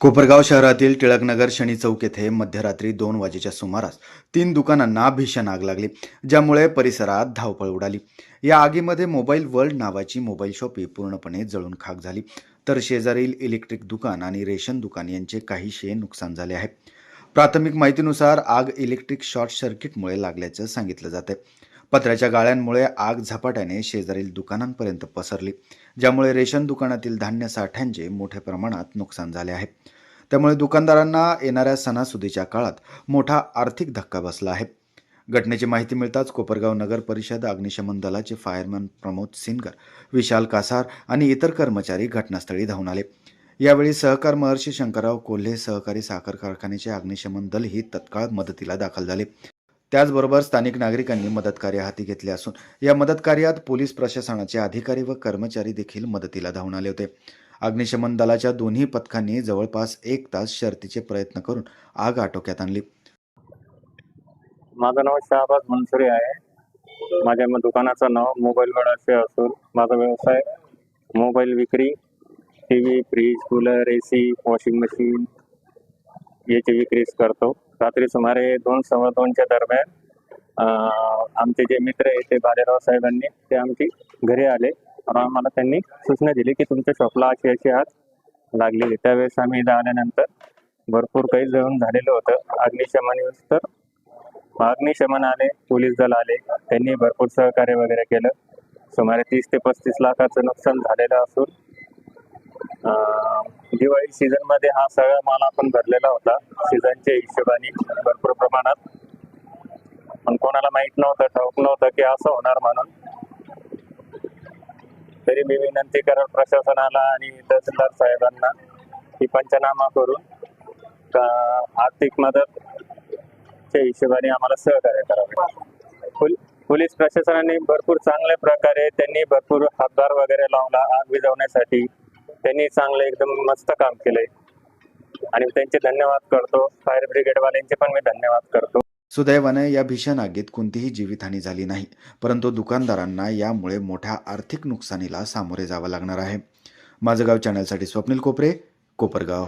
कोपरगाव शहरातील टिळकनगर शनी चौक येथे मध्यरात्री दोन वाजेच्या सुमारास तीन दुकानांना भीषण आग लागली ज्यामुळे परिसरात धावपळ उडाली. या आगीमध्ये मोबाईल वर्ल्ड नावाची मोबाईल शॉपी पूर्णपणे जळून खाक झाली. तर शेजारील इलेक्ट्रिक दुकान आणि रेशन दुकान यांचे काहीशे नुकसान झाले आहे. प्राथमिक माहितीनुसार आग इलेक्ट्रिक शॉर्ट सर्किटमुळे लागल्याचं सांगितलं जातं पत्र्याच्या गाळ्यांमुळे आग झपाट्याने शेजारील दुकानांपर्यंत पसरली ज्यामुळे रेशन दुकानातील धान्य साठ्यांचे मोठ्या प्रमाणात नुकसान झाले आहे. त्यामुळे दुकानदारांना येणाऱ्या सणासुदीच्या काळात मोठा आर्थिक धक्का बसला आहे. घटनेची माहिती मिळताच कोपरगाव नगर परिषद अग्निशमन दलाचे फायरमॅन प्रमोद सिनगर विशाल कासार आणि इतर कर्मचारी घटनास्थळी धावून आले. यावेळी सहकार महर्षी शंकरराव कोल्हे सहकारी साखर कारखान्याचे अग्निशमन दलही तत्काळ मदतीला दाखल झाले. त्याचबरोबर स्थानिक नागरिकांनी मदतकार्य हाती घेतले असून या मदतकार्यात पोलीस प्रशासनाचे अधिकारी व कर्मचारी देखील मदतीला धावून आले होते. अग्निशमन दलाच्या दोन्ही पथकांनी जवळपास एक तास शर्तीचे प्रयत्न करून आग आटोक्यात आणली. माझं नाव शहाबाद मनसुरी आहे. माझ्या दुकानाचं नाव मोबाईल वर्ड असे असून माझा व्यवसाय मोबाईल विक्री T V fridge cooler A C washing machine याची विक्रीच करतो. रात्री सुमारे दोन सव्वा दोनच्या दरम्यान आमचे जे मित्र आहेत ते भालेराव साहेबांनी ते आमची घरी आले. आम्हाला त्यांनी सूचना दिली की तुमच्या शॉपला अशी अशी आग लागलेली. त्यावेळेस आम्ही इथं आल्यानंतर भरपूर काही जळून झालेलं होतं. अग्निशमन तर अग्निशमन आले पोलीस दल आले. त्यांनी भरपूर सहकार्य वगैरे केलं. सुमारे तीस ते पस्तीस लाखाचं नुकसान झालेलं असून दिवाळी सीझनमध्ये हा सगळा माल आपण भरलेला होता. सीझनच्या हिशोबाने भरपूर प्रमाणात. पण कोणाला माहीत नव्हतं ठाऊक नव्हतं की असं होणार म्हणून. तरी मी विनंती करेल प्रशासनाला आणि तहसीलदार साहेबांना की पंचनामा करून आर्थिक मदत च्या हिशोबाने आम्हाला सहकार्य करावे. पोलीस प्रशासनाने भरपूर चांगल्या प्रकारे त्यांनी भरपूर हातभार वगैरे लावला आग विझवण्यासाठी. त्यांनी चांगलं एकदम मस्त काम केलंय. आणि त्यांचे धन्यवाद करतो. फायर ब्रिगेडवाल्यांचे पण मी धन्यवाद करतो. सुदैवाने या भीषण आगीत कोणतीही जीवितहानी झाली नाही. परंतु दुकानदारांना यामुळे मोठ्या आर्थिक नुकसानीला सामोरे जावं लागणार आहे. माझं गाव चॅनलसाठी स्वप्नील कोपरे कोपरगाव.